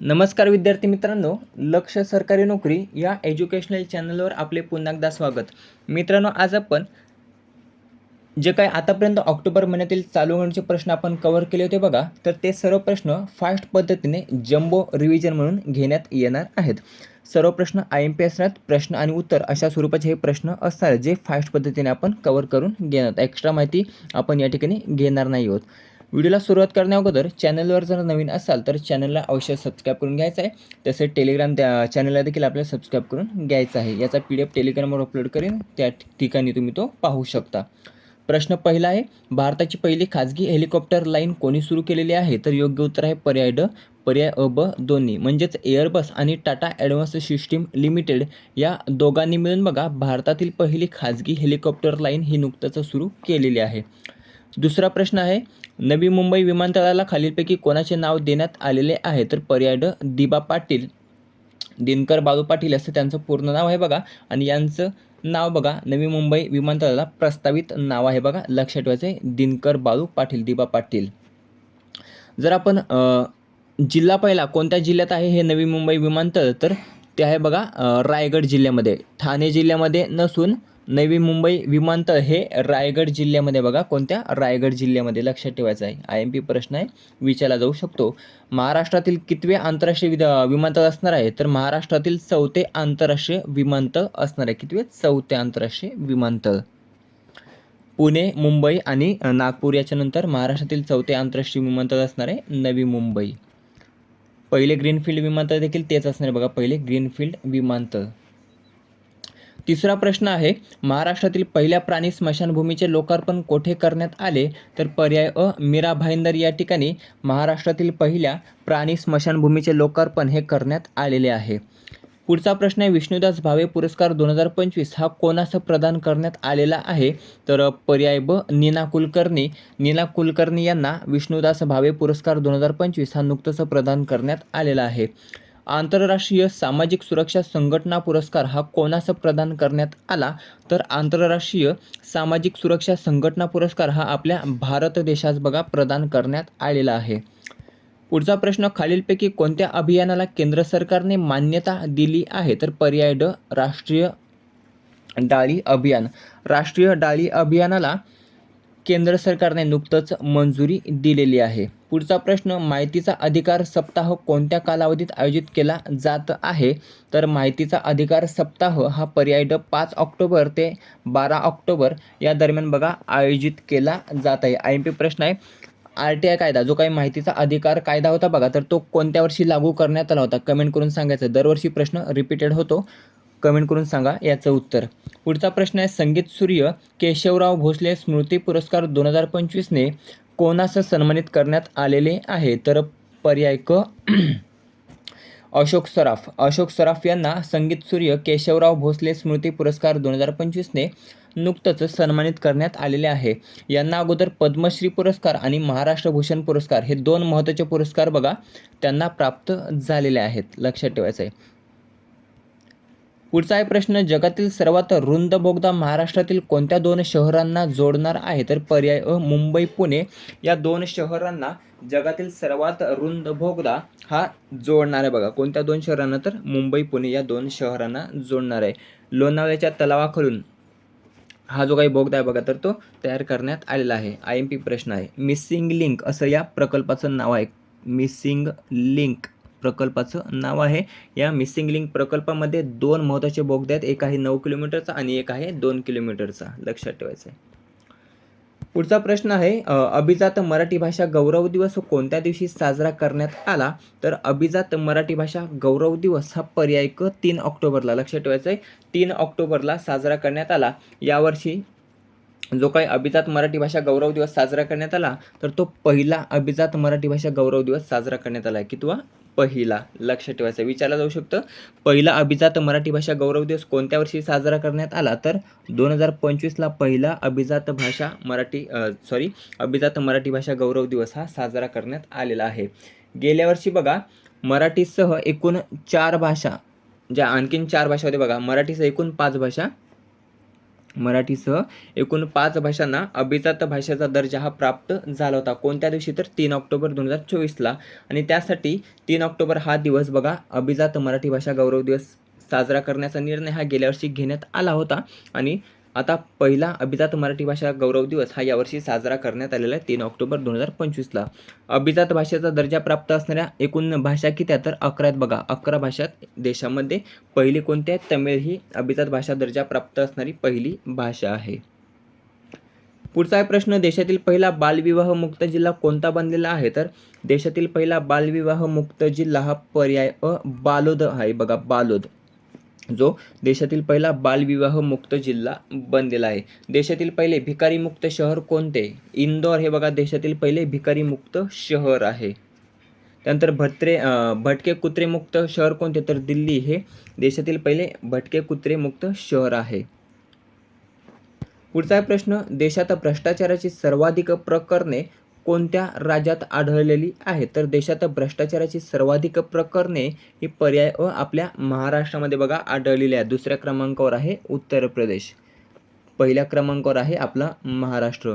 नमस्कार विद्यार्थी मित्रांनो लक्ष सरकारी नोकरी या एज्युकेशनल चॅनलवर आपले पुन्हा एकदा स्वागत. मित्रांनो आज आपण जे काय आतापर्यंत ऑक्टोबर महिन्यातील चालू होण्याचे प्रश्न आपण कव्हर केले होते बघा तर ते सर्व प्रश्न फास्ट पद्धतीने जम्बो रिव्हिजन म्हणून घेण्यात येणार आहेत. सर्व प्रश्न आय एम पी असणार प्रश्न आणि उत्तर अशा स्वरूपाचे हे प्रश्न असणार जे फास्ट पद्धतीने आपण कव्हर करून घेणार. एक्स्ट्रा माहिती आपण या ठिकाणी घेणार नाही आहोत. व्हिडिओला सुरुवात करण्याअगोदर चॅनलवर जर नवीन असाल तर चॅनलला अवश्य सबस्क्राईब करून घ्यायचं आहे. तसेच टेलिग्राम त्या चॅनलला देखील आपल्याला सबस्क्राईब करून घ्यायचं आहे. याचा पी डी एफ टेलिग्रामवर अपलोड करेन. त्या ठिकाणी तुम्ही तो पाहू शकता. प्रश्न पहिला आहे भारताची पहिली खाजगी हेलिकॉप्टर लाईन कोणी सुरू केलेली आहे? तर योग्य उत्तर आहे पर्याय ड पर्याय अ ब दोन्ही. म्हणजेच एअरबस आणि टाटा ॲडव्हान्स सिस्टीम लिमिटेड या दोघांनी मिळून बघा भारतातील पहिली खाजगी हेलिकॉप्टर लाईन ही नुकतंच सुरू केलेली आहे. दुसरा प्रश्न आहे नवी मुंबई विमानतळाला खालीलपैकी कोणाचे नाव देण्यात आलेले आहे? तर पर्याय ड दिबा पाटील. दिनकर बाळू पाटील असं त्यांचं पूर्ण नाव आहे बघा. आणि यांचं नाव बघा नवी मुंबई विमानतळाला प्रस्तावित नाव आहे बघा. लक्षात ठेवायचं आहे दिनकर बाळू पाटील दिबा पाटील. जर आपण जिल्हा पहिला कोणत्या जिल्ह्यात आहे हे नवी मुंबई विमानतळ? तर ते आहे बघा रायगड जिल्ह्यामध्ये. ठाणे जिल्ह्यामध्ये नसून नवी मुंबई विमानतळ हे रायगड जिल्ह्यामध्ये बघा. कोणत्या? रायगड जिल्ह्यामध्ये लक्षात ठेवायचं आहे. आय एम पी प्रश्न आहे. विचारला जाऊ शकतो. महाराष्ट्रातील कितवे आंतरराष्ट्रीय विद विमानतळ असणार आहे? तर महाराष्ट्रातील चौथे आंतरराष्ट्रीय विमानतळ असणार आहे. कितवे? चौथे आंतरराष्ट्रीय विमानतळ. पुणे मुंबई आणि नागपूर याच्यानंतर महाराष्ट्रातील चौथे आंतरराष्ट्रीय विमानतळ असणार आहे. नवी मुंबई. पहिले ग्रीनफील्ड विमानतळ देखील तेच असणार आहे बघा. पहिले ग्रीनफील्ड विमानतळ. तिसरा प्रश्न आहे महाराष्ट्रातील पहिल्या प्राणी स्मशानभूमीचे लोकार्पण कोठे करण्यात आले? तर पर्याय अ मीरा भाईंदर या ठिकाणी महाराष्ट्रातील पहिल्या प्राणी स्मशानभूमीचे लोकार्पण हे करण्यात आलेले आहे. पुढचा प्रश्न आहे विष्णुदास भावे पुरस्कार दोन हजार पंचवीस हा कोणासं प्रदान करण्यात आलेला आहे? तर पर्याय ब नीना कुलकर्णी. नीना कुलकर्णी यांना विष्णुदास भावे पुरस्कार दोन हजार पंचवीस हा नुकतंच प्रदान करण्यात आलेला आहे. आंतरराष्ट्रीय सामाजिक सुरक्षा संघटना पुरस्कार हा कोणास प्रदान करण्यात आला? तर आंतरराष्ट्रीय सामाजिक सुरक्षा संघटना पुरस्कार हा आपल्या भारत देशास बघा प्रदान करण्यात आलेला आहे. पुढचा प्रश्न खालीलपैकी कोणत्या अभियानाला केंद्र सरकारने मान्यता दिली आहे? तर पर्याय ड राष्ट्रीय डाळी अभियान. राष्ट्रीय डाळी अभियानाला केंद्र सरकारने नुकतंच मंजुरी दिलेली आहे. पुढचा प्रश्न माहितीचा अधिकार सप्ताह कोणत्या कालावधीत आयोजित केला जात आहे? तर माहितीचा अधिकार सप्ताह हा पर्याय ड पाच ऑक्टोबर ते बारा ऑक्टोबर या दरम्यान बघा आयोजित केला जात आहे. आय एम पी प्रश्न आहे. आर टी आय कायदा जो काही माहितीचा अधिकार कायदा होता बघा तर तो कोणत्या वर्षी लागू करण्यात आला होता? कमेंट करून सांगायचं. दरवर्षी प्रश्न रिपीटेड होतो. कमेंट करून सांगा याचं उत्तर. पुढचा प्रश्न आहे संगीत सूर्य केशवराव भोसले स्मृती पुरस्कार दोन हजार पंचवीसने कोणास सन्मानित करण्यात आलेले आहे? तर पर्याय क अशोक सराफ. अशोक सराफ यांना संगीत सूर्य केशवराव भोसले स्मृती पुरस्कार दोन हजार पंचवीसने नुकतंच सन्मानित करण्यात आलेले आहे. यांना अगोदर पद्मश्री पुरस्कार आणि महाराष्ट्र भूषण पुरस्कार हे दोन महत्त्वाचे पुरस्कार बघा त्यांना प्राप्त झालेले आहेत. लक्षात ठेवायचं आहे पुढचा आहे प्रश्न जगातील सर्वात रुंद बोगदा महाराष्ट्रातील कोणत्या दोन शहरांना जोडणार आहे? तर पर्याय अ मुंबई पुणे. या दोन शहरांना जगातील सर्वात रुंद बोगदा हा जोडणार आहे बघा. कोणत्या दोन शहरांना तर? मुंबई पुणे या दोन शहरांना जोडणार आहे. लोणावळ्याच्या तलावाखालून हा जो काही बोगदा आहे बघा तर तो तयार करण्यात आलेला आहे. आय एम पी प्रश्न आहे. मिसिंग लिंक असं या प्रकल्पाचं नाव आहे. Missing link. प्रकल्पाचं नाव आहे. या मिसिंग लिंक प्रकल्पामध्ये दोन महत्त्वाचे बोगदे आहेत. एक आहे नऊ किलोमीटरचा आणि एक आहे दोन किलोमीटरचा. लक्षात ठेवायचं आहे पुढचा प्रश्न आहे अभिजात मराठी भाषा गौरव दिवस कोणत्या दिवशी साजरा करण्यात आला? तर अभिजात मराठी भाषा गौरव दिवस हा पर्याय क तीन ऑक्टोबरला. लक्षात ठेवायचं आहे तीन ऑक्टोबरला साजरा करण्यात आला. यावर्षी जो काही अभिजात मराठी भाषा गौरव दिवस साजरा करण्यात आला तर तो पहिला अभिजात मराठी भाषा गौरव दिवस साजरा करण्यात आला आहे. किंवा पहिला लक्षात ठेवायचं विचारला जाऊ शकतं. पहिला अभिजात मराठी भाषा गौरव दिवस कोणत्या वर्षी साजरा करण्यात आला? तर दोन हजार पंचवीसला पहिला अभिजात भाषा मराठी सॉरी अभिजात मराठी भाषा गौरव दिवस हा साजरा करण्यात आलेला आहे. गेल्या वर्षी बघा मराठीसह एकूण चार भाषा ज्या आणखीन चार भाषा होत्या बघा मराठीसह एकूण पाच भाषा मराठीसह एकूण पाच भाषांना अभिजात भाषेचा दर्जा हा प्राप्त झाला होता. कोणत्या दिवशी तर? तीन ऑक्टोबर दोन हजार चोवीसला. आणि त्यासाठी तीन ऑक्टोबर हा दिवस बघा अभिजात मराठी भाषा गौरव दिवस साजरा करण्याचा निर्णय हा गेल्या वर्षी घेण्यात आला होता. आणि आता पहिला अभिजात मराठी भाषा गौरव दिवस हा यावर्षी साजरा करण्यात आलेला आहे तीन ऑक्टोबर दोन हजार पंचवीसला. अभिजात भाषेचा दर्जा प्राप्त असणाऱ्या एकूण भाषा किती आहेत तर अकरा आहेत बघा. अकरा भाषात देशामध्ये पहिली कोणती आहे? तमिळ ही अभिजात भाषा दर्जा प्राप्त असणारी पहिली भाषा आहे. पुढचा आहे प्रश्न देशातील पहिला बालविवाह मुक्त जिल्हा कोणता बनलेला आहे? तर देशातील पहिला बालविवाह मुक्त जिल्हा हा पर्याय अ बालोद आहे बघा बालोद. जो देशातील पहिला बालविवाह मुक्त जिल्हा बनलेला आहे. देशातील पहिले भिकारी मुक्त शहर कोणते? इंदोर हे बघा देशातील पहिले भिकारी मुक्त शहर आहे. त्यानंतर भत्रे भटके कुत्रे मुक्त शहर कोणते? तर दिल्ली हे देशातील पहिले भटके कुत्रे मुक्त शहर आहे. पुढचा प्रश्न देशात भ्रष्टाचाराची सर्वाधिक प्रकरणे कोणत्या राज्यात आढळलेली आहे? तर देशात भ्रष्टाचाराची सर्वाधिक प्रकरणे ही पर्याय व आपल्या महाराष्ट्रामध्ये बघा आढळलेली आहे. दुसऱ्या क्रमांकावर आहे उत्तर प्रदेश. पहिल्या क्रमांकावर आहे आपला महाराष्ट्र.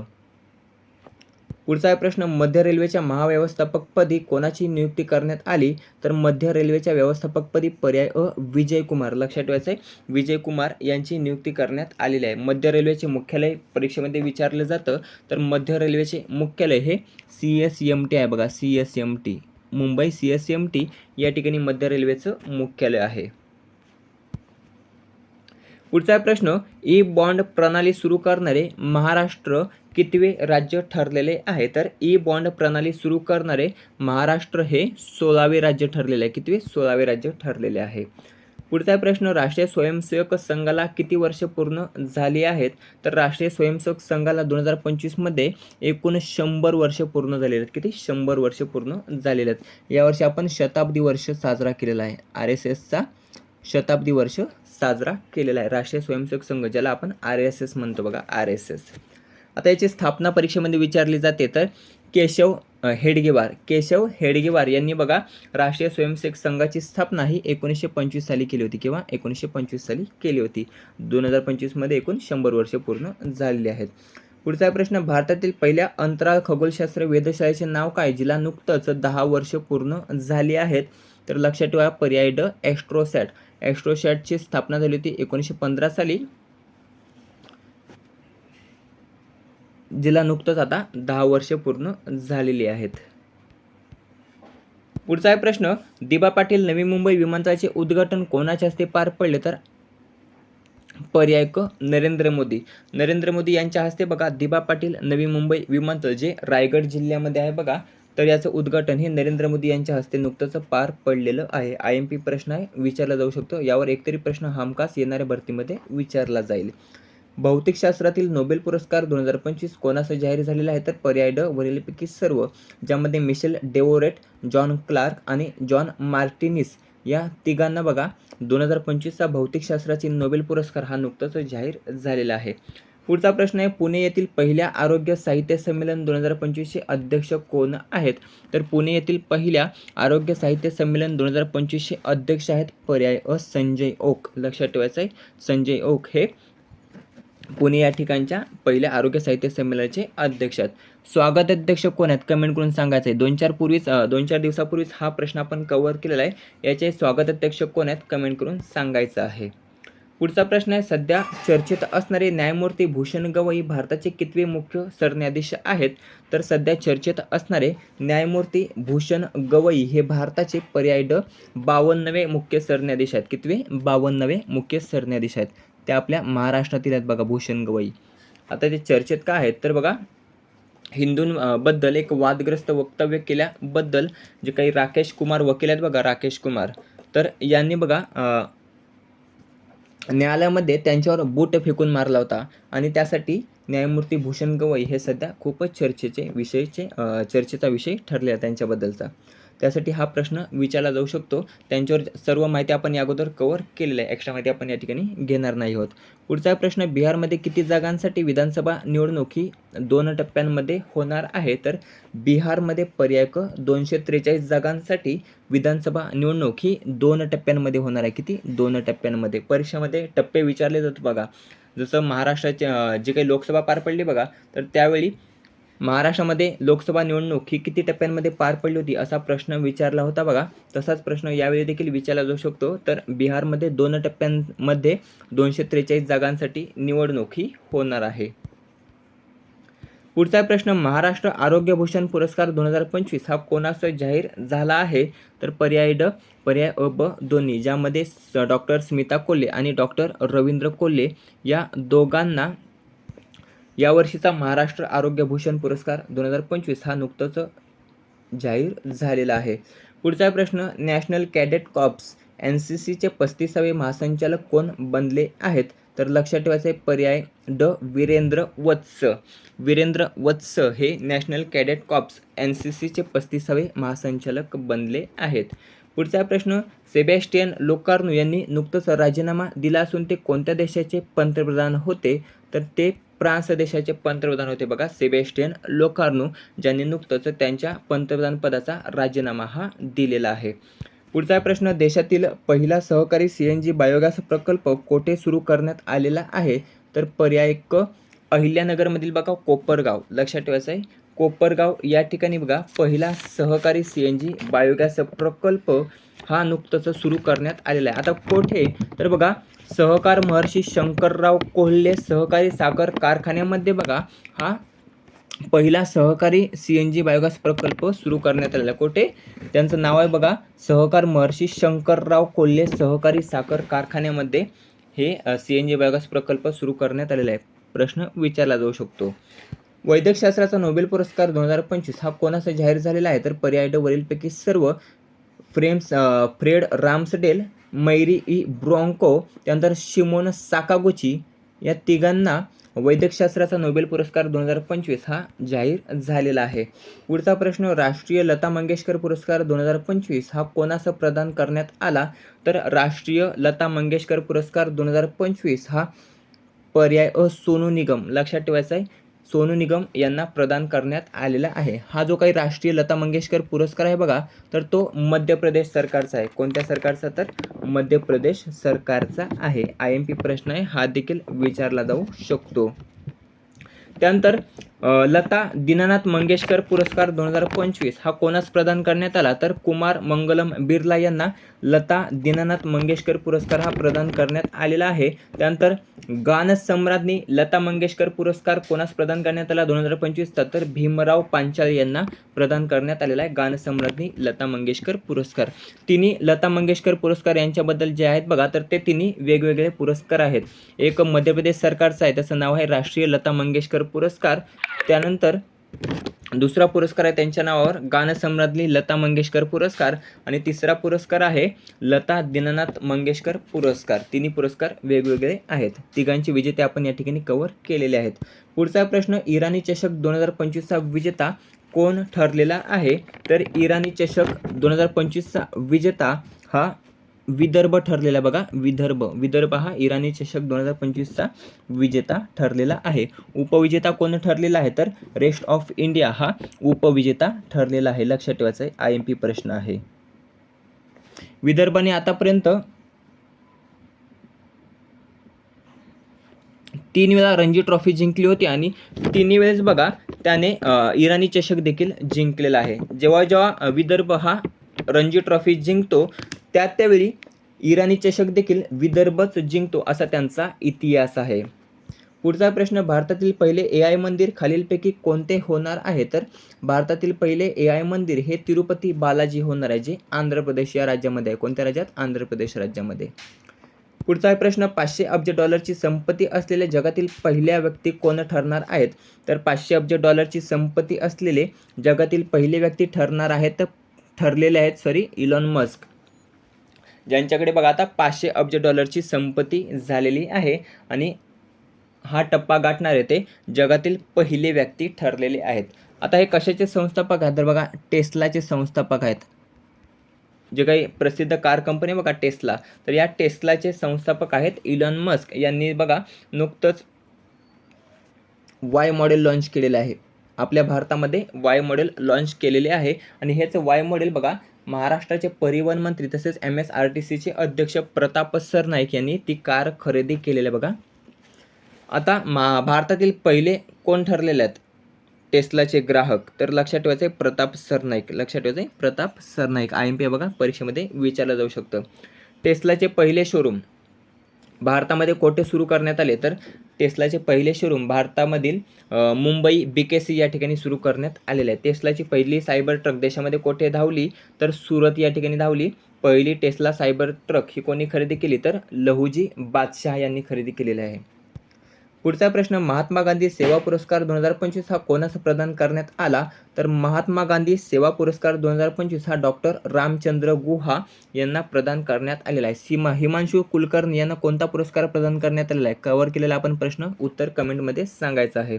पुढचा आहे प्रश्न मध्य रेल्वेच्या महाव्यवस्थापकपदी कोणाची नियुक्ती करण्यात आली? तर मध्य रेल्वेच्या व्यवस्थापकपदी पर्याय अ विजय कुमार लक्षात ठेवायचं आहे विजय कुमार यांची नियुक्ती करण्यात आलेली आहे. मध्य रेल्वेचे मुख्यालय परीक्षेमध्ये विचारलं जातं तर मध्य रेल्वेचे मुख्यालय हे सी एस एम टी आहे बघा C S M T. Mumbai C S M T या ठिकाणी मध्य रेल्वेचं मुख्यालय आहे. पुढचा प्रश्न ई बॉन्ड प्रणाली सुरू करणारे महाराष्ट्र कितवे राज्य ठरलेले आहे? तर ई बॉन्ड प्रणाली सुरू करणारे महाराष्ट्र हे सोळावे राज्य ठरलेले आहे. कितवे? सोळावे राज्य ठरलेले आहे. पुढचा प्रश्न राष्ट्रीय स्वयंसेवक संघाला किती वर्ष पूर्ण झाली आहेत? तर राष्ट्रीय स्वयंसेवक संघाला दोन हजार पंचवीसमध्ये एकूण शंभर वर्ष पूर्ण झालेले आहेत. किती? शंभर वर्ष पूर्ण झालेले आहेत. यावर्षी आपण शताब्दी वर्ष साजरा केलेला आहे. आर एस एसचा शताब्दी वर्ष साजरा केलेला आहे. राष्ट्रीय स्वयंसेवक संघ ज्याला आपण आर एस एस म्हणतो बघा आर एस एस आता याची स्थापना परीक्षेमध्ये विचारली जाते तर केशव हेडगेवार केशव हेडगेवार यांनी बघा राष्ट्रीय स्वयंसेवक संघाची स्थापना ही एकोणीसशे पंचवीस साली केली होती किंवा एकोणीसशे पंचवीस साली केली होती. दोन हजार पंचवीसमध्ये एकूण शंभर वर्ष पूर्ण झालेली आहेत. पुढचा प्रश्न भारतातील पहिल्या अंतराळ खगोलशास्त्र वेधशाळेचे नाव काय जिला नुकतंच दहा वर्ष पूर्ण झाली आहेत? तर लक्षात ठेवा पर्याय ड ॲस्ट्रोसॅट. ॲस्ट्रोशॅटची स्थापना झाली होती एकोणीसशे पंधरा साली. जिला नुकतंच आता दहा वर्ष पूर्ण झालेली आहेत. पुढचा आहे प्रश्न दिबा पाटील नवी मुंबई विमानतळाचे उद्घाटन कोणाच्या हस्ते पार पडले? तर पर्याय क नरेंद्र मोदी. नरेंद्र मोदी यांच्या हस्ते बघा दिबा पाटील नवी मुंबई विमानतळ जे रायगड जिल्ह्यामध्ये आहे बघा तर याचं उद्घाटन हे नरेंद्र मोदी यांच्या हस्ते नुकतंच पार पडलेलं आहे. आय एम पी प्रश्न आहे विचारला जाऊ शकतो. यावर एकतरी प्रश्न हमखास येणाऱ्या भरतीमध्ये विचारला जाईल. भौतिकशास्त्रातील नोबेल पुरस्कार दोन हजार पंचवीस कोणास जाहीर झालेला आहे? तर पर्याय ड वरीलपैकी सर्व ज्यामध्ये मिशेल डेवोरेट जॉन क्लार्क आणि जॉन मार्टिनिस या तिघांना बघा दोन हजार पंचवीसचा भौतिकशास्त्राची नोबेल पुरस्कार हा नुकताच जाहीर झालेला आहे. पुढचा प्रश्न आहे पुणे येथील पहिल्या आरोग्य साहित्य संमेलन दोन हजार पंचवीसचे अध्यक्ष कोण आहेत? तर पुणे येथील पहिल्या आरोग्य साहित्य संमेलन दोन हजार पंचवीसचे अध्यक्ष आहेत पर्याय अ. संजय ओक. लक्षात ठेवायचं आहे संजय ओक हे पुणे या ठिकाणच्या पहिल्या आरोग्य साहित्य संमेलनाचे अध्यक्ष आहेत. स्वागत अध्यक्ष कोण आहेत? कमेंट करून सांगायचं आहे. दोन चार पूर्वीच दोन चार दिवसापूर्वीच हा प्रश्न आपण कव्हर केलेला आहे. याचे स्वागत अध्यक्ष कोण आहेत? कमेंट करून सांगायचं आहे. पुढचा प्रश्न आहे सध्या चर्चेत असणारे न्यायमूर्ती भूषण गवई भारताचे कितवे मुख्य सरन्यायाधीश आहेत? तर सध्या चर्चेत असणारे न्यायमूर्ती भूषण गवई हे भारताचे पर्याय ड बावन्नवे मुख्य सरन्यायाधीश आहेत. कितवे? बावन्नवे मुख्य सरन्यायाधीश आहेत. ते आपल्या महाराष्ट्रातील आहेत बघा भूषण गवई. आता ते चर्चेत का आहेत? तर बघा हिंदूंबद्दल एक वादग्रस्त वक्तव्य केल्याबद्दल जे काही राकेश कुमार वकील आहेत बघा राकेश कुमार. तर यांनी बघा न्यायालयामध्ये त्यांच्यावर बूट फेकून मारला होता. आणि त्यासाठी न्यायमूर्ती भूषण गवई हे सध्या खूपच चर्चेचे विषयचे चर्चेचा विषय ठरले त्यांच्याबद्दलचा. त्यासाठी हा प्रश्न विचारला जाऊ शकतो. त्यांच्यावर सर्व माहिती आपण या अगोदर कवर केलेलं आहे. एक्स्ट्रा माहिती आपण या ठिकाणी घेणार नाही आहोत. पुढचा प्रश्न बिहारमध्ये किती जागांसाठी विधानसभा निवडणूक ही दोन टप्प्यांमध्ये होणार आहे? तर बिहारमध्ये पर्याय क दोनशे त्रेचाळीस जागांसाठी विधानसभा निवडणूक ही दोन टप्प्यांमध्ये होणार आहे. किती? दोन टप्प्यांमध्ये. परीक्षेमध्ये टप्पे विचारले जातात बघा. जसं महाराष्ट्राचे जे काही लोकसभा पार पडली बघा तर त्यावेळी महाराष्ट्रामध्ये लोकसभा निवडणूक ही किती टप्प्यांमध्ये पार पडली होती असा प्रश्न विचारला होता बघा. तसाच प्रश्न यावेळी देखील विचारला जाऊ शकतो. तर बिहारमध्ये दोन टप्प्यांमध्ये दोनशे त्रेचाळीस जागांसाठी निवडणूक ही होणार आहे. पुढचा प्रश्न महाराष्ट्र आरोग्य भूषण पुरस्कार दोन हजार पंचवीस हा कोणास जाहीर झाला आहे? तर पर्याय ड पर्याय अ ब दोन्ही ज्यामध्ये डॉक्टर स्मिता कोल्हे आणि डॉक्टर रवींद्र कोल्हे या दोघांना यावर्षीचा महाराष्ट्र आरोग्य भूषण पुरस्कार दोन हजार पंचवीस हा नुकताच जाहीर झालेला आहे. पुढचा प्रश्न National Cadet Corps N C सीचे पस्तीसावे महासंचालक कोण बनले आहेत? तर लक्षात ठेवायचे पर्याय ड वीरेंद्र वत्स. वीरेंद्र वत्स हे National Cadet Corps N C सीचे पस्तीसावे महासंचालक बनले आहेत. पुढचा प्रश्न सेबॅस्टियन लोकार्नो यांनी नुकतंच राजीनामा दिला असून ते कोणत्या देशाचे पंतप्रधान होते? तर ते फ्रान्स देशाचे पंतप्रधान होते बघा सेबेस्टियन लोकार्नो ज्यांनी नुकतंच त्यांच्या पंतप्रधान पदाचा राजीनामा हा दिलेला आहे. पुढचा प्रश्न देशातील पहिला सहकारी सी एन जी बायोगॅस प्रकल्प कोठे सुरू करण्यात आलेला आहे? तर पर्याय क अहिल्यानगरमधील बघा कोपरगाव. लक्षात ठेवायचं आहे कोपरगाव या ठिकाणी बघा पहिला सहकारी सी एन जी बायोगॅस प्रकल्प हा नुकतंच सुरू करण्यात आलेला आहे. आता कोठे? तर बघा सहकार महर्षी शंकरराव कोल्हे सहकारी साखर कारखान्यामध्ये बघा हा पहिला सहकारी सी एन जी बायोगॅस प्रकल्प सुरू करण्यात आलेला आहे. कोठे? त्यांचं नाव आहे बघा सहकार महर्षी शंकरराव कोल्हे सहकारी साखर कारखान्यामध्ये हे सी एन जी बायोगॅस प्रकल्प सुरू करण्यात आलेला आहे. प्रश्न विचारला जाऊ शकतो. वैद्यकशास्त्राचा नोबेल पुरस्कार दोन हजार पंचवीस हा कोणाचा जाहीर झालेला आहे? तर पर्याय वरीलपैकी सर्व frames Fred Ramsdell Mary E Brunkow त्यानंतर शिमोन साकागुची या तिघांना वैद्यकशास्त्राचा नोबेल पुरस्कार दोन हजार पंचवीस हा जाहीर झालेला आहे. पुढचा प्रश्न राष्ट्रीय लता मंगेशकर पुरस्कार दोन हजार पंचवीस हा कोणास प्रदान करण्यात आला? तर राष्ट्रीय लता मंगेशकर पुरस्कार दोन हजार पंचवीस हा पर्याय अ सोनू निगम. लक्षात ठेवायचा आहे सोनू निगम यांना प्रदान करण्यात आलेला आहे. हा जो काही राष्ट्रीय लता मंगेशकर पुरस्कार आहे बघा तर तो मध्य प्रदेश सरकारचा आहे. कोणत्या सरकारचा? तर मध्य प्रदेश सरकारचा आहे. आय एम पी प्रश्न आहे हा देखील विचारला जाऊ शकतो. त्यानंतर लता दीनानाथ मंगेशकर पुरस्कार दोन हजार पंचवीस हा कोणास प्रदान करण्यात आला. तर कुमार मंगलम बिर्ला यांना लता दीनानाथ मंगेशकर पुरस्कार हा प्रदान करण्यात आलेला आहे. त्यानंतर गानसम्राज्ञी लता मंगेशकर पुरस्कार कोणास प्रदान करण्यात आला दोन हजार पंचवीसचा तर भीमराव पांचाळ यांना प्रदान करण्यात आलेला आहे गानसम्राज्ञी लता मंगेशकर पुरस्कार. तिन्ही लता मंगेशकर पुरस्कार यांच्याबद्दल जे आहेत बघा तर ते तिन्ही वेगवेगळे पुरस्कार आहेत. एक मध्य प्रदेश सरकारचं आहे त्याचं नाव आहे राष्ट्रीय लता मंगेशकर पुरस्कार. त्यानंतर दुसरा पुरस्कार आहे त्यांच्या नावावर गानसम्राज्ञी लता मंगेशकर पुरस्कार आणि तिसरा पुरस्कार आहे लता दिननाथ मंगेशकर पुरस्कार. तिन्ही पुरस्कार वेगवेगळे आहेत. तिघांचे विजेते आपण या ठिकाणी कव्हर केलेले आहेत. पुढचा प्रश्न इराणी चषक दोन हजार पंचवीसचा विजेता कोण ठरलेला आहे? तर इराणी चषक दोन हजार पंचवीसचा विजेता हा विदर्भ ठरलेला बघा. विदर्भ. विदर्भ हा इराणी चषक दोन हजार पंचवीसचा विजेता ठरलेला आहे. उपविजेता कोण ठरलेला आहे? तर रेस्ट ऑफ इंडिया हा उपविजेता ठरलेला आहे. लक्षात ठेवायचा आय एम पी प्रश्न आहे. विदर्भाने आतापर्यंत तीन वेळा रणजी ट्रॉफी जिंकली होती आणि तिन्ही वेळेस बघा त्याने इराणी चषक देखील जिंकलेला आहे. जेव्हा जेव्हा विदर्भ हा रणजी ट्रॉफी जिंकतो त्या त्यावेळी इराणी चषक देखील विदर्भच जिंकतो असा त्यांचा इतिहास आहे. पुढचा प्रश्न भारतातील पहिले ए आय मंदिर खालीलपैकी कोणते होणार आहे? तर भारतातील पहिले ए आय मंदिर हे तिरुपती बालाजी होणार आहे जे आंध्र प्रदेश या राज्यामध्ये आहे. कोणत्या राज्यात? आंध्र प्रदेश राज्यामध्ये. पुढचा प्रश्न पाचशे अब्ज डॉलरची संपत्ती असलेले जगातील पहिल्या व्यक्ती कोण ठरणार आहेत? तर पाचशे अब्ज डॉलरची संपत्ती असलेले जगातील पहिले व्यक्ती ठरणार आहेत ठरलेले आहेत सॉरी इलॉन मस्क ज्यांच्याकडे बघा आता पाचशे अब्ज डॉलरची संपत्ती झालेली आहे आणि हा टप्पा गाठणारे ते जगातील पहिले व्यक्ती ठरलेले आहेत. आता हे कशाचे संस्थापक आहेत? तर बघा टेस्लाचे संस्थापक आहेत. जे काही प्रसिद्ध कार कंपनी बघा टेस्ला. तर या टेस्लाचे संस्थापक आहेत इलॉन मस्क. यांनी बघा नुकतंच वाय मॉडेल लॉन्च केलेलं आहे. आपल्या भारतामध्ये वाय मॉडेल लॉन्च केलेले आहे आणि हेच वाय मॉडेल बघा महाराष्ट्राचे परिवहन मंत्री तसेच एम एस आर टी सीचे अध्यक्ष प्रताप सरनाईक यांनी ती कार खरेदी केलेली आहे बघा. आता मा भारतातील पहिले कोण ठरलेले आहेत? टेस्लाचे ग्राहक. तर लक्षात ठेवायचे प्रताप सरनाईक लक्षात ठेवायचे Pratap Sarnaik I M P बघा. परीक्षेमध्ये विचारलं जाऊ शकतं. टेस्लाचे पहिले शोरूम भारतामध्ये कोठे सुरू करण्यात आले तर टेस्लाचे पहिले शोरूम भारतामधील मुंबई बी के सी या ठिकाणी सुरू करण्यात आलेले आहे. टेस्लाची पहिली सायबर ट्रक देशामध्ये कोठे धावली तर सुरत या ठिकाणी धावली. पहिली टेस्ला सायबर ट्रक ही कोणी खरेदी केली तर लहुजी बादशाह यांनी खरेदी केलेली आहे. पुढचा प्रश्न महात्मा गांधी सेवा पुरस्कार दोन हजार पंचवीस हा कोणास प्रदान करण्यात आला? तर महात्मा गांधी सेवा पुरस्कार दोन हजार पंचवीस हा डॉक्टर रामचंद्र गुहा यांना प्रदान करण्यात आलेला आहे. सीमा हिमांशू कुलकर्णी यांना कोणता पुरस्कार प्रदान करण्यात आलेला आहे? कव्हर केलेला आपण प्रश्न उत्तर कमेंटमध्ये सांगायचा आहे.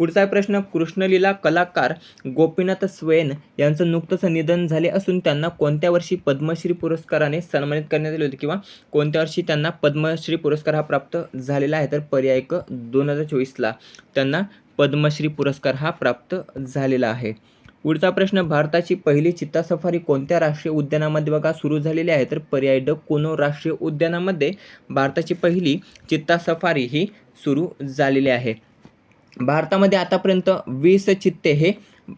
पुढचा प्रश्न कृष्णलीला कलाकार गोपीनाथ स्वेन यांचं नुकतंच निधन झाले असून त्यांना कोणत्या वर्षी पद्मश्री पुरस्काराने सन्मानित करण्यात आले होते किंवा कोणत्या वर्षी त्यांना पद्मश्री पुरस्कार हा प्राप्त झालेला आहे? तर पर्याय क दोन हजार चोवीसला त्यांना पद्मश्री पुरस्कार हा प्राप्त झालेला आहे. पुढचा प्रश्न भारताची पहिली चित्ता सफारी कोणत्या राष्ट्रीय उद्यानामध्ये बघा सुरू झालेली आहे? तर पर्याय ड कोनो राष्ट्रीय उद्यानामध्ये भारताची पहिली चित्ता सफारी ही सुरू झालेली आहे. भारतामध्ये आतापर्यंत वीस चित्ते हे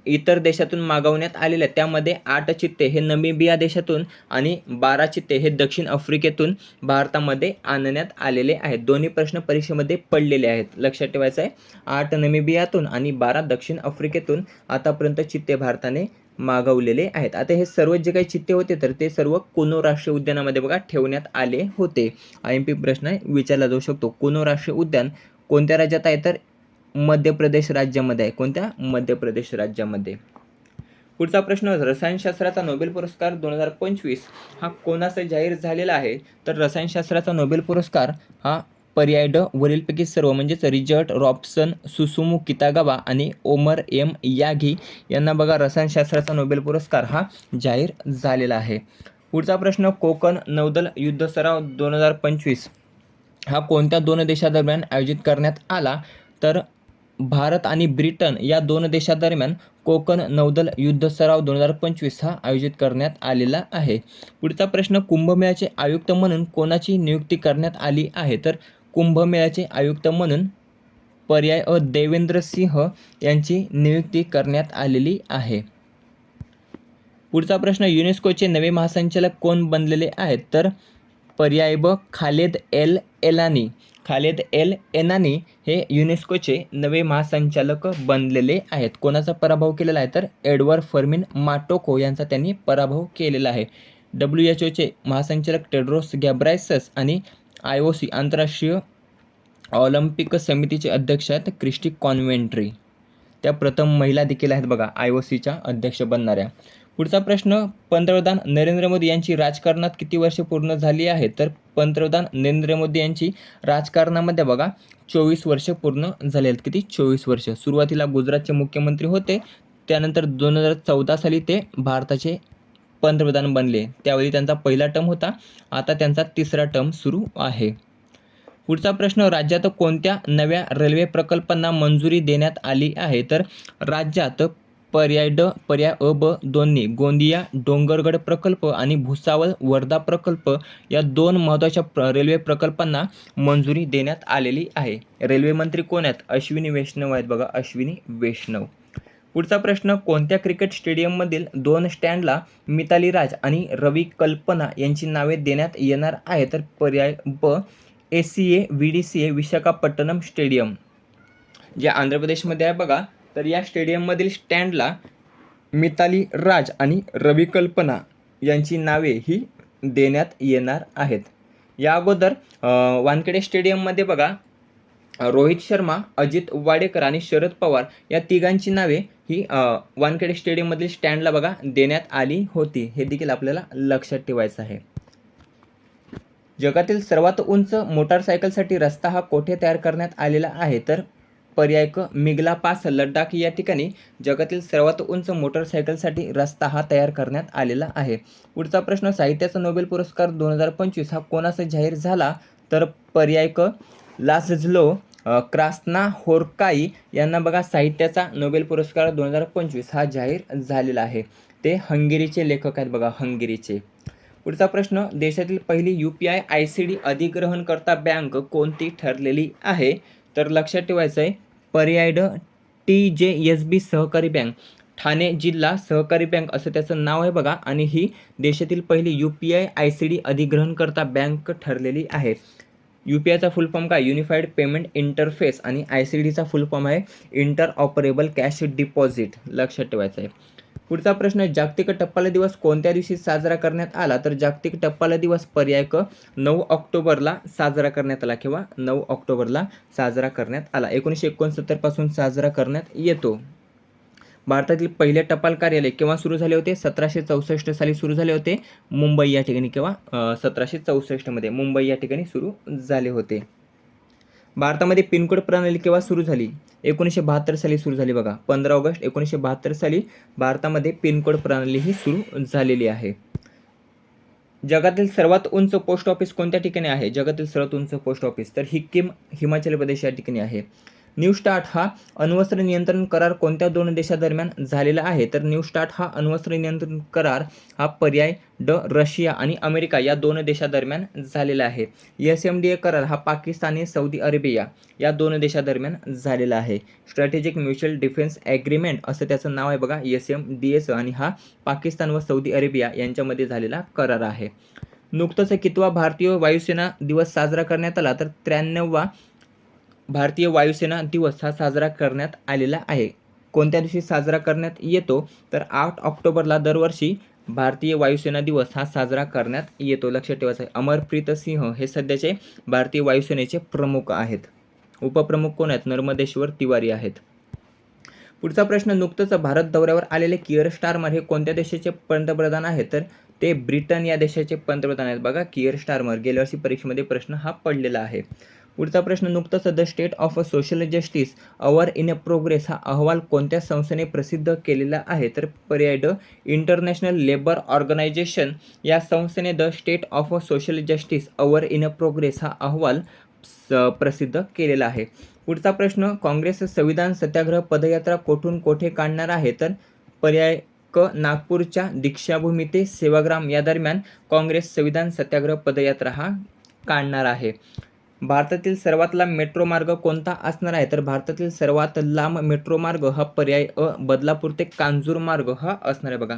इतर देशातून मागवण्यात आलेले आहेत. त्यामध्ये आठ चित्ते हे नमिबिया देशातून आणि बारा चित्ते हे दक्षिण आफ्रिकेतून भारतामध्ये आणण्यात आलेले आहेत. दोन्ही प्रश्न परीक्षेमध्ये पडलेले आहेत. लक्षात ठेवायचं आहे आठ नमिबियातून आणि बारा दक्षिण आफ्रिकेतून आतापर्यंत चित्ते भारताने मागवलेले आहेत. आता हे सर्व जे काही चित्ते होते तर ते सर्व कोनो राष्ट्रीय उद्यानामध्ये बघा ठेवण्यात आले होते. आय एम पी प्रश्न विचारला जाऊ शकतो. कोनो राष्ट्रीय उद्यान कोणत्या राज्यात आहे? तर मध्य प्रदेश राज्यामध्ये आहे. कोणत्या? मध्य प्रदेश राज्यामध्ये. पुढचा प्रश्न रसायनशास्त्राचा नोबेल पुरस्कार दोन हजार पंचवीस हा कोणाचा जाहीर झालेला आहे? तर रसायनशास्त्राचा नोबेल पुरस्कार हा पर्याय ड वरीलपैकी सर्व म्हणजेच रिचर्ड रॉबसन सुसुमू कितागावा आणि ओमर एम यागी यांना बघा रसायनशास्त्राचा नोबेल पुरस्कार हा जाहीर झालेला आहे. पुढचा प्रश्न कोकण नौदल युद्ध सराव दोन हजार पंचवीस हा कोणत्या दोन देशादरम्यान आयोजित करण्यात आला? तर भारत आणि ब्रिटन या दोन देशादरम्यान कोकण नौदल युद्ध सराव दोन हजार पंचवीस हा आयोजित करण्यात आलेला आहे. पुढचा प्रश्न कुंभमेळ्याचे आयुक्त म्हणून कोणाची नियुक्ती करण्यात आली आहे? तर कुंभमेळ्याचे आयुक्त म्हणून पर्याय अ. देवेंद्र सिंह यांची नियुक्ती करण्यात आलेली आहे. पुढचा प्रश्न युनेस्कोचे नवे महासंचालक कोण बनलेले आहेत? तर पर्याय ब. Khaled L Elani. Khaled L एनानी हे युनेस्कोचे नवे महासंचालक बनलेले आहेत. कोणाचा पराभव केलेला आहे? तर एडवर्ड फर्मिन माटोको यांचा त्यांनी पराभव केलेला आहे. डब्ल्यू एच ओचे महासंचालक टेड्रोस गॅब्रायसस आणि आय ओ सी आंतरराष्ट्रीय ऑलिम्पिक समितीचे अध्यक्ष आहेत क्रिस्टी कॉन्व्हेंट्री त्या प्रथम महिला देखील आहेत बघा आय ओ सीच्या अध्यक्ष बनणाऱ्या. पुढचा प्रश्न पंतप्रधान नरेंद्र मोदी यांची राजकारणात किती वर्षे पूर्ण झाली आहेत तर पंतप्रधान नरेंद्र मोदी यांची राजकारणामध्ये बघा चोवीस वर्ष पूर्ण झाले आहेत. किती? चोवीस वर्ष. सुरुवातीला गुजरातचे मुख्यमंत्री होते त्यानंतर दोन हजार चौदा साली ते भारताचे पंतप्रधान बनले. त्यावेळी त्यांचा पहिला टर्म होता आता त्यांचा तिसरा टर्म सुरू आहे. पुढचा प्रश्न राज्यात कोणत्या नव्या रेल्वे प्रकल्पांना मंजुरी देण्यात आली आहे? तर राज्यात पर्याय ड पर्याय अ ब दोन्ही गोंदिया डोंगरगड प्रकल्प आणि भुसावळ वर्धा प्रकल्प या दोन महत्त्वाच्या प्र रेल्वे प्रकल्पांना मंजुरी देण्यात आलेली आहे. रेल्वे मंत्री कोण आहेत? अश्विनी वैष्णव आहेत बघा अश्विनी वैष्णव. पुढचा प्रश्न कोणत्या क्रिकेट स्टेडियममधील दोन स्टँडला मिताली राज आणि रवी कल्पना यांची नावे देण्यात येणार आहे तर पर्याय ब A C A V D C A Visakhapatnam stadium. जे आंध्र प्रदेशमध्ये आहे बघा तर या स्टेडियममधील स्टँडला मिताली राज आणि रवी कल्पना यांची नावे ही देण्यात येणार आहेत. या अगोदर वानखेडे स्टेडियममध्ये बघा रोहित शर्मा अजित वाडेकर आणि शरद पवार या तिघांची नावे ही वानखेडे स्टेडियममधील स्टँडला बघा देण्यात आली होती. हे देखील आपल्याला लक्षात ठेवायचं आहे. जगातील सर्वात उंच मोटारसायकलसाठी रस्ता हा कोठे तयार करण्यात आलेला आहे? तर पर्याय क मिगला पास लडाख या ठिकाणी जगातील सर्वात उंच मोटरसायकलसाठी रस्ता हा तयार करण्यात आलेला आहे. पुढचा प्रश्न साहित्याचा नोबेल पुरस्कार दोन हजार पंचवीस हा कोणाचा जाहीर झाला? तर पर्याय क लासझलो क्रास्ना होरकाई यांना बघा साहित्याचा नोबेल पुरस्कार दोन हजार पंचवीस हा जाहीर झालेला आहे. ते हंगेरीचे लेखक आहेत बघा हंगेरीचे. पुढचा प्रश्न देशातील पहिली U P I I C D अधिग्रहणकर्ता bank कोणती ठरलेली आहे? तर लक्षात ठेवायचं आहे पर्याय ड टी जे एस बी सहकारी बँक. ठाणे जिल्हा सहकारी बँक असं त्याचं नाव आहे बघा. आणि ही देशातील पहिली U P I I C D अधिग्रहणकर्ता bank ठरलेली आहे. यू पी आयचा फुल फॉर्म काय? युनिफाईड पेमेंट इंटरफेस आणि आय सी डीचा फुल फॉर्म आहे इंटर ऑपरेबल कॅश डिपॉझिट लक्षात ठेवायचं आहे पुढचा प्रश्न जागतिक टप्पाला दिवस कोणत्या दिवशी साजरा करण्यात आला? तर जागतिक टप्पाला दिवस पर्याय क नऊ ऑक्टोबरला साजरा करण्यात आला किंवा नऊ ऑक्टोबरला साजरा करण्यात आला. एकोणीसशे एकोणसत्तरपासून साजरा करण्यात येतो. भारतातील पहिले टपाल कार्यालय केव्हा सुरू झाले होते? सतराशे चौसष्ट साली सुरू झाले होते. मुंबई या ठिकाणी किंवा सतराशे चौसष्टमध्ये मुंबई या ठिकाणी सुरू झाले होते. भारतामध्ये पिनकोड प्रणाली केव्हा सुरू झाली? एकोणीसशे बहात्तर साली सुरू झाली बघा. पंधरा ऑगस्ट एकोणीसशे बहात्तर साली भारतामध्ये पिनकोड प्रणाली ही सुरू झालेली आहे. जगातील सर्वात उंच पोस्ट ऑफिस कोणत्या ठिकाणी आहे? जगातील सर्वात उंच पोस्ट ऑफिस. तर हिक्कीम हिमाचल प्रदेश या ठिकाणी आहे. न्यू स्टार्ट हा अण्वस्त्र नियंत्रण करार कोणत्या दोन देशादरम्यान झालेला आहे? तर न्यू स्टार्ट हा अण्वस्त्र नियंत्रण करार हा पर्याय ड रशिया आणि अमेरिका या दोन देशादरम्यान झालेला आहे. एस एम डी ए करार हा पाकिस्तान आणि सौदी अरेबिया या दोन देशादरम्यान झालेला आहे. स्ट्रॅटेजिक म्युच्युअल डिफेन्स ॲग्रीमेंट असं त्याचं नाव आहे बघा एस एम डी एस आणि हा पाकिस्तान व सौदी अरेबिया यांच्यामध्ये झालेला करार आहे. नुकतंच कितवा भारतीय वायुसेना दिवस साजरा करण्यात आला तर त्र्याण्णववा भारतीय वायुसेना दिवस हा साजरा करण्यात आलेला आहे. कोणत्या दिवशी साजरा करण्यात येतो? तर आठ ऑक्टोबरला दरवर्षी भारतीय वायुसेना दिवस हा साजरा करण्यात येतो. लक्षात ठेवायचं आहे अमरप्रीत सिंह हे सध्याचे भारतीय वायुसेनेचे प्रमुख आहेत. उपप्रमुख कोण आहेत? नर्मदेश्वर तिवारी आहेत. पुढचा प्रश्न नुकतंच भारत दौऱ्यावर आलेले किअर स्टारमर हे कोणत्या देशाचे पंतप्रधान आहेत? तर ते ब्रिटन या देशाचे पंतप्रधान आहेत. बघा किअर स्टारमर गेल्या वर्षी परीक्षेमध्ये प्रश्न हा पडलेला आहे. पुढचा प्रश्न नुकताच the state of social justice our in progress हा अहवाल कोणत्या संस्थेने प्रसिद्ध केलेला आहे? तर पर्याय ड इंटरनॅशनल लेबर ऑर्गनायझेशन. या संस्थेने the state of social justice our in progress हा अहवाल स- प्रसिद्ध केलेला आहे. पुढचा प्रश्न काँग्रेस संविधान सत्याग्रह पदयात्रा कोठून कोठे काढणार आहे? तर पर्याय क नागपूरच्या दीक्षाभूमी ते सेवाग्राम या दरम्यान काँग्रेस संविधान सत्याग्रह पदयात्रा हा काढणार आहे. भारतातील सर्वात लांब मेट्रो मार्ग कोणता असणार आहे? तर भारतातील सर्वात लांब मेट्रो मार्ग हा पर्याय अ बदलापूर ते कांजूर मार्ग हा असणार आहे बघा.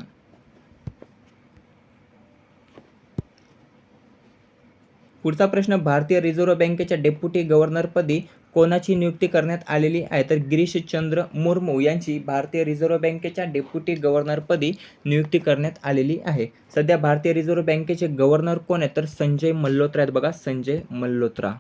पुढचा प्रश्न भारतीय रिझर्व्ह बँकेच्या डेप्युटी गव्हर्नरपदी कोणाची नियुक्ती करण्यात आलेली आहे? तर गिरीशचंद्र मुर्मू यांची भारतीय रिझर्व्ह बँकेच्या डेप्युटी गव्हर्नरपदी नियुक्ती करण्यात आलेली आहे. सध्या भारतीय रिझर्व्ह बँकेचे गव्हर्नर कोण आहेत? तर संजय मल्होत्रा आहेत बघा संजय मल्होत्रा.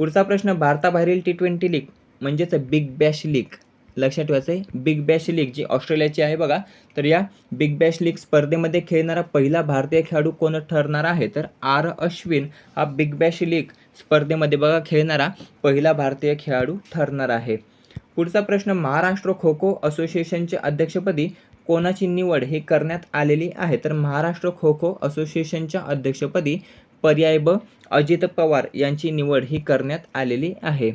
पुढचा प्रश्न भारताबाहेरील टी ट्वेंटी लीग म्हणजेच बिग बॅश लीग लक्षात ठेवायचं आहे बिग बॅश लीग जी ऑस्ट्रेलियाची आहे बघा तर या बिग बॅश लीग स्पर्धेमध्ये खेळणारा पहिला भारतीय खेळाडू कोण ठरणार आहे? तर आर अश्विन हा बिग बॅश लीग स्पर्धेमध्ये बघा खेळणारा पहिला भारतीय खेळाडू ठरणार आहे. पुढचा प्रश्न महाराष्ट्र खो खो असोसिएशनचे अध्यक्षपदी कोणाची निवड ही करण्यात आलेली आहे? तर महाराष्ट्र खो खो असोसिएशनच्या अध्यक्षपदी पर्याय ब अजित पवार यांची निवड ही करण्यात आलेली आहे.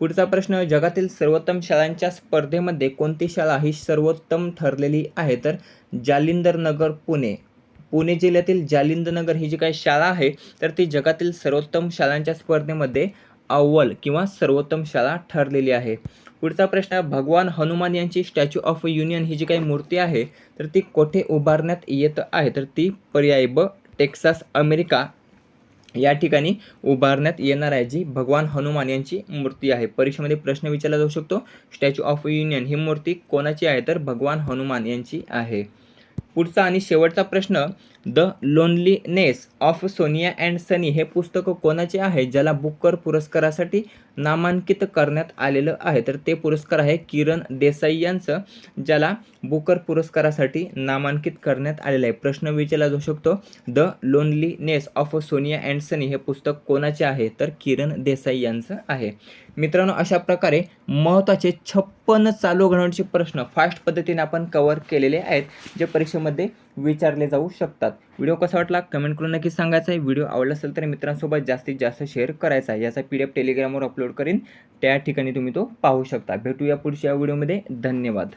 पुढचा प्रश्न जगातील सर्वोत्तम शाळांच्या स्पर्धेमध्ये कोणती शाळा ही सर्वोत्तम ठरलेली आहे? तर जालिंदर नगर पुणे. पुणे जिल्ह्यातील जालिंदनगर ही जी काही शाळा आहे तर ती जगातील सर्वोत्तम शाळांच्या स्पर्धेमध्ये अव्वल किंवा सर्वोत्तम शाळा ठरलेली आहे. पुढचा प्रश्न भगवान हनुमान यांची स्टॅच्यू ऑफ युनियन ही जी काही मूर्ती आहे तर ती कोठे उभारण्यात येत आहे? तर ती पर्याय ब टेक्सास अमेरिका या ठिकाणी उभारण्यात येणार आहे जी भगवान हनुमान यांची मूर्ती आहे. परीक्षेमध्ये प्रश्न विचारला जाऊ शकतो. स्टॅच्यू ऑफ युनियन ही मूर्ती कोणाची आहे? तर भगवान हनुमान यांची आहे. पुढचा आणि शेवटचा प्रश्न the loneliness of Sonia and Sunny हे पुस्तक कोणाचे आहे ज्याला बुकर पुरस्कारासाठी नामांकित करण्यात आलेलं आहे? तर ते पुरस्कार आहे किरण देसाई यांचं ज्याला बुकर पुरस्कारासाठी नामांकित करण्यात आलेलं आहे. प्रश्न विचारला जाऊ शकतो the loneliness of Sonia and Sunny हे पुस्तक कोणाचे आहे? तर किरण देसाई यांचं आहे. मित्रांनो अशा प्रकारे महत्त्वाचे छप्पन चालू घडवण्याचे प्रश्न फास्ट पद्धतीने आपण कव्हर केलेले आहेत जे परीक्षेमध्ये विचारले जाऊ शकतात. व्हिडिओ कसा वाटला? कमेंट करून नक्की सांगायचा आहे. व्हिडिओ आवडला असेल तर मित्रांसोबत जास्तीत जास्त शेअर करायचा आहे. याचा पी डी एफ टेलिग्रामवर अपलोड करीन. त्या ठिकाणी तुम्ही तो पाहू शकता. भेटूया पुढच्या व्हिडिओमध्ये. धन्यवाद.